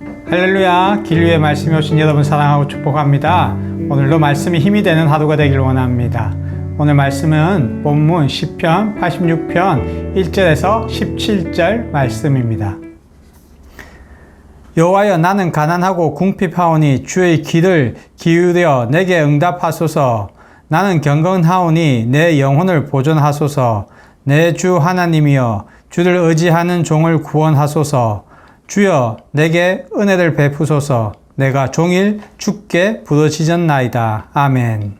할렐루야. 길류의 말씀이 오신 여러분 사랑하고 축복합니다. 오늘도 말씀이 힘이 되는 하루가 되길 원합니다. 오늘 말씀은 본문 10편 86편 1절에서 17절 말씀입니다. 여호와여 나는 가난하고 궁핍하오니 주의 귀를 기울여 내게 응답하소서. 나는 경건하오니 내 영혼을 보존하소서. 내 주 하나님이여 주를 의지하는 종을 구원하소서 주여 내게 은혜를 베푸소서 내가 종일 주께 부르짖었나이다. 아멘.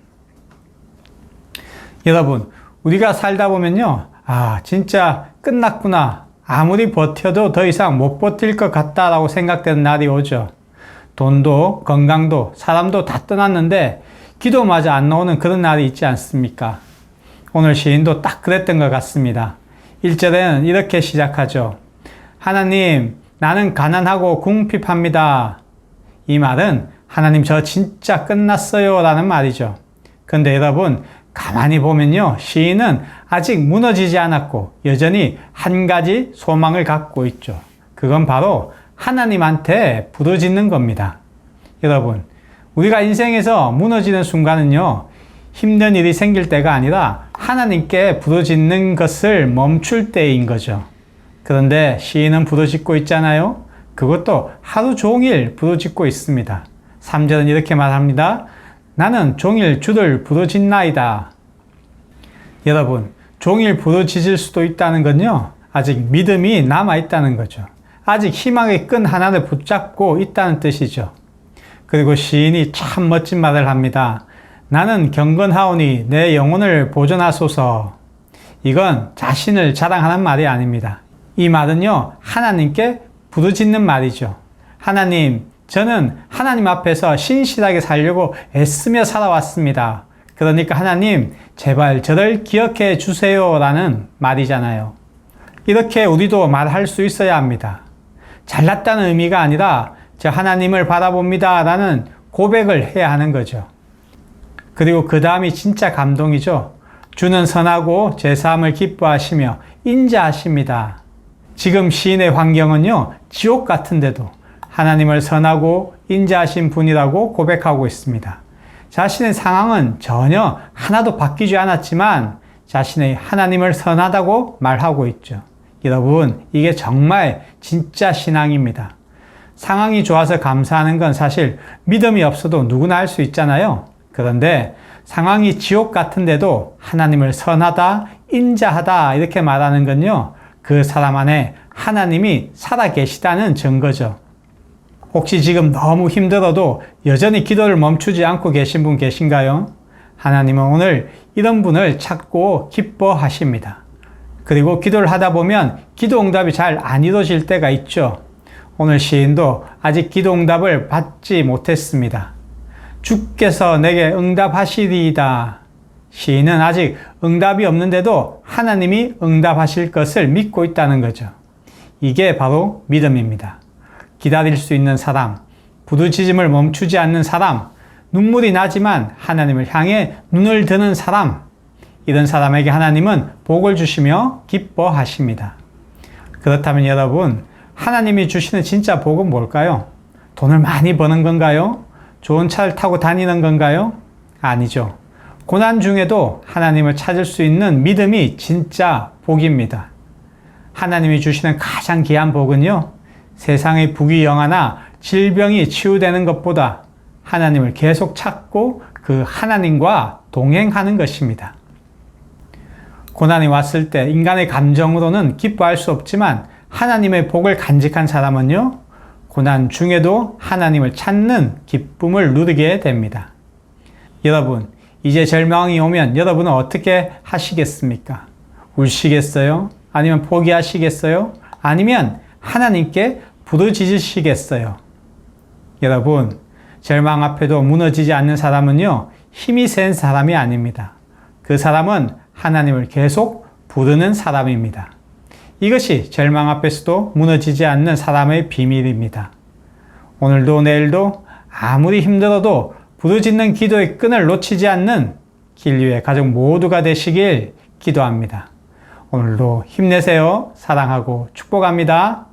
여러분, 우리가 살다 보면요. 아, 진짜 끝났구나. 아무리 버텨도 더 이상 못 버틸 것 같다라고 생각되는 날이 오죠. 돈도, 건강도, 사람도 다 떠났는데 기도마저 안 나오는 그런 날이 있지 않습니까? 오늘 시인도 딱 그랬던 것 같습니다. 1절에는 이렇게 시작하죠. 하나님, 나는 가난하고 궁핍합니다. 이 말은 하나님 저 진짜 끝났어요 라는 말이죠. 근데 여러분, 가만히 보면요. 시인은 아직 무너지지 않았고 여전히 한 가지 소망을 갖고 있죠. 그건 바로 하나님한테 부르짖는 겁니다. 여러분, 우리가 인생에서 무너지는 순간은요. 힘든 일이 생길 때가 아니라 하나님께 부르짖는 것을 멈출 때인 거죠. 그런데 시인은 부르짖고 있잖아요. 그것도 하루 종일 부르짖고 있습니다. 3절은 이렇게 말합니다. 나는 종일 주를 부르짖나이다. 여러분, 종일 부르짖을 수도 있다는 건요. 아직 믿음이 남아 있다는 거죠. 아직 희망의 끈 하나를 붙잡고 있다는 뜻이죠. 그리고 시인이 참 멋진 말을 합니다. 나는 경건하오니 내 영혼을 보존하소서. 이건 자신을 자랑하는 말이 아닙니다. 이 말은요, 하나님께 부르짖는 말이죠. 하나님, 저는 하나님 앞에서 신실하게 살려고 애쓰며 살아왔습니다. 그러니까 하나님, 제발 저를 기억해 주세요. 라는 말이잖아요. 이렇게 우리도 말할 수 있어야 합니다. 잘났다는 의미가 아니라 저 하나님을 바라봅니다. 라는 고백을 해야 하는 거죠. 그리고 그 다음이 진짜 감동이죠. 주는 선하고 제 삶을 기뻐하시며 인자하십니다. 지금 시인의 환경은요, 지옥 같은데도 하나님을 선하고 인자하신 분이라고 고백하고 있습니다. 자신의 상황은 전혀 하나도 바뀌지 않았지만 자신의 하나님을 선하다고 말하고 있죠. 여러분, 이게 정말 진짜 신앙입니다. 상황이 좋아서 감사하는 건 사실 믿음이 없어도 누구나 할 수 있잖아요. 그런데 상황이 지옥 같은데도 하나님을 선하다, 인자하다 이렇게 말하는 건요. 그 사람 안에 하나님이 살아 계시다는 증거죠. 혹시 지금 너무 힘들어도 여전히 기도를 멈추지 않고 계신 분 계신가요? 하나님은 오늘 이런 분을 찾고 기뻐하십니다. 그리고 기도를 하다 보면 기도 응답이 잘 안 이루어질 때가 있죠. 오늘 시인도 아직 기도 응답을 받지 못했습니다. 주께서 내게 응답하시리이다. 시인은 아직 응답이 없는데도 하나님이 응답하실 것을 믿고 있다는 거죠. 이게 바로 믿음입니다. 기다릴 수 있는 사람, 부르짖음을 멈추지 않는 사람, 눈물이 나지만 하나님을 향해 눈을 드는 사람, 이런 사람에게 하나님은 복을 주시며 기뻐하십니다. 그렇다면 여러분, 하나님이 주시는 진짜 복은 뭘까요? 돈을 많이 버는 건가요? 좋은 차를 타고 다니는 건가요? 아니죠. 고난 중에도 하나님을 찾을 수 있는 믿음이 진짜 복입니다. 하나님이 주시는 가장 귀한 복은요, 세상의 부귀 영화나 질병이 치유되는 것보다 하나님을 계속 찾고 그 하나님과 동행하는 것입니다. 고난이 왔을 때 인간의 감정으로는 기뻐할 수 없지만 하나님의 복을 간직한 사람은요, 고난 중에도 하나님을 찾는 기쁨을 누리게 됩니다. 여러분, 이제 절망이 오면 여러분은 어떻게 하시겠습니까? 울시겠어요? 아니면 포기하시겠어요? 아니면 하나님께 부르짖으시겠어요? 여러분, 절망 앞에도 무너지지 않는 사람은요, 힘이 센 사람이 아닙니다. 그 사람은 하나님을 계속 부르는 사람입니다. 이것이 절망 앞에서도 무너지지 않는 사람의 비밀입니다. 오늘도 내일도 아무리 힘들어도 부르짖는 기도의 끈을 놓치지 않는 길류의 가족 모두가 되시길 기도합니다. 오늘도 힘내세요. 사랑하고 축복합니다.